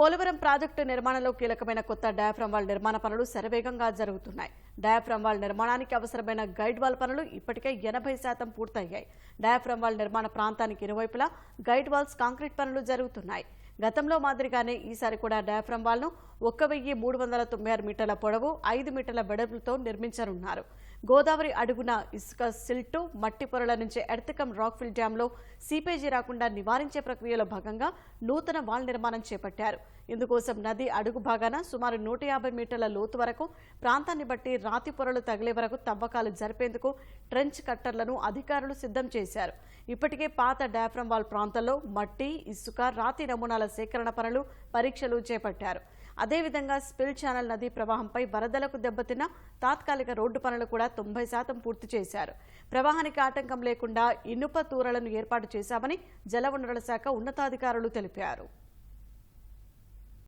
Polavaram project నిర్మాణంలో కీలకమైన కొత్త డయాఫ్రమ్ వాల్ నిర్మాణ పనులు శరవేగంగా జరుగుతున్నాయి. డయాఫ్రమ్ వాల్ నిర్మాణానికి అవసరమైన గైడ్ వాల్ పనులు ఇప్పటికే ఎనభై శాతం పూర్తయ్యాయి. డయాఫ్రమ్ వాల్ నిర్మాణ ప్రాంతానికి ఇరువైపులా గైడ్ వాల్స్ కాంక్రీట్ పనులు జరుగుతున్నాయి. గతంలో మాదిరిగానే ఈసారి కూడా డయాఫ్రమ్ వాల్ను ఒక్క వెయ్యి మూడు వందల తొంభై ఆరు మీటర్ల పొడవు ఐదు మీటర్ల వెడల్పుతో నిర్మించనున్నారు. గోదావరి అడుగున ఇసుక సిల్టు మట్టి పొరల నుంచి ఎడతకం రాక్ఫిల్ డ్యాంలో సీపేజీ రాకుండా నివారించే ప్రక్రియలో భాగంగా నూతన వాల్ నిర్మాణం చేపట్టారు. ఇందుకోసం నది అడుగు భాగాన సుమారు నూట యాభై మీటర్ల లోతు వరకు ప్రాంతాన్ని బట్టి రాతి పొరలు తగిలే వరకు తవ్వకాలు జరిపేందుకు ట్రెంచ్ కట్టర్లను అధికారులు సిద్ధం చేశారు. ఇప్పటికే పాత డయాఫ్రమ్ వాల్ ప్రాంతంలో మట్టి ఇసుక రాతి నమూనాల సేకరణ పనులు పరీక్షలు చేపట్టారు. అదేవిధంగా స్పిల్ ఛానల్ నదీ ప్రవాహంపై వరదలకు దెబ్బతిన్న తాత్కాలిక రోడ్డు పనులు కూడా తొంభై శాతం పూర్తి చేశారు. ప్రవాహానికి ఆటంకం లేకుండా ఇనుప తూరలను ఏర్పాటు చేశామని జలవనరుల శాఖ ఉన్నతాధికారులు తెలిపారు.